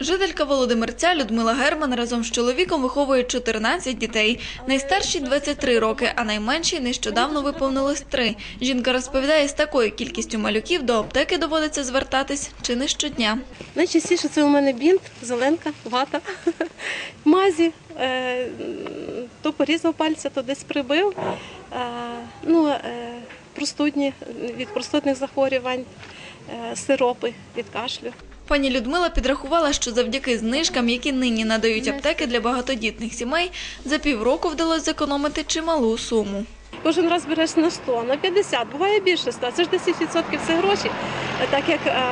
Жителька Володимирця Людмила Герман разом з чоловіком виховує 14 дітей. Найстаршій 23 роки, а найменшій нещодавно виповнилось 3. Жінка розповідає, з такою кількістю малюків до аптеки доводиться звертатись чи не щодня. Найчастіше це у мене бінт, зеленка, вата, мазі. Е, То порізав пальця, то десь прибив. Е, Ну, е, простудні від простудних захворювань, сиропи від кашлю. Пані Людмила підрахувала, що завдяки знижкам, які нині надають аптеки для багатодітних сімей, за півроку вдалося зекономити чималу суму. Кожен раз береш на 100, на 50, буває більше 100. Це ж 10% це гроші. Так як е,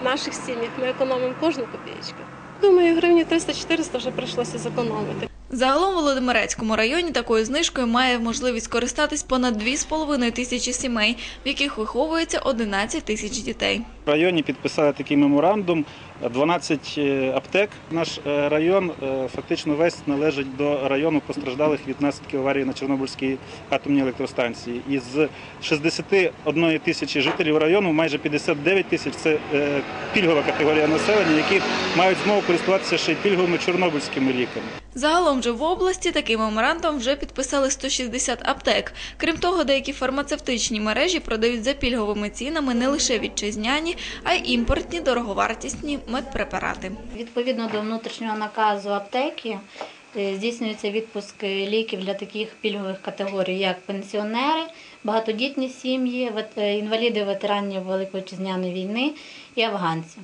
в наших сім'ях ми економимо кожну копієчку. Думаю, гривні 300-400 вже прийшлося зекономити. Загалом у Володимирецькому районі такою знижкою має можливість користатись понад 2,5 тисячі сімей, в яких виховується 11 тисяч дітей. В районі підписали такий меморандум. 12 е, аптек. Наш е, район е, фактично весь належить до району постраждалих від наслідків аварії на Чорнобильській атомній електростанції. Із 61 тисячі жителів району майже 59 тисяч це пільгова категорія населення, які мають змогу користуватися ще й пільговими чорнобильськими ліками. Загалом же в області такий меморандум вже підписали 160 аптек. Крім того, деякі фармацевтичні мережі продають за пільговими цінами не лише вітчизняні, а й імпортні дороговартісні медпрепарати. Відповідно до внутрішнього наказу аптеки е, здійснюється відпуск ліків для таких пільгових категорій, як пенсіонери, багатодітні сім'ї, е, інваліди ветеранів Великої Вітчизняної війни і афганці.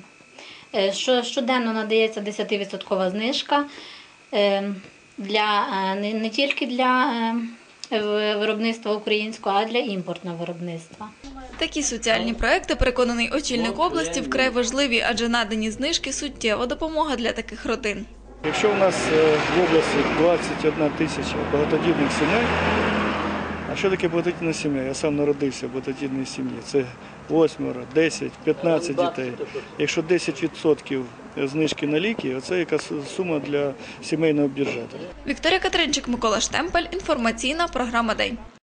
Е, щоденно надається 10% знижка е, для е, не, не тільки для е, виробництва українського, а для імпортного виробництва. Такі соціальні проекти, переконаний очільник області, вкрай важливі, адже надані знижки суттєва допомога для таких родин. Якщо у нас е, в області 21 тисяча багатодітних сімей, а що таке багатодітна сім'я? Я сам народився в багатодітній сім'ї. Це 8, 10, 15 дітей. Якщо 10% знижки на ліки, це яка сума для сімейного бюджету. Вікторія Катеринчик, Микола Штемпель. Інформаційна програма День.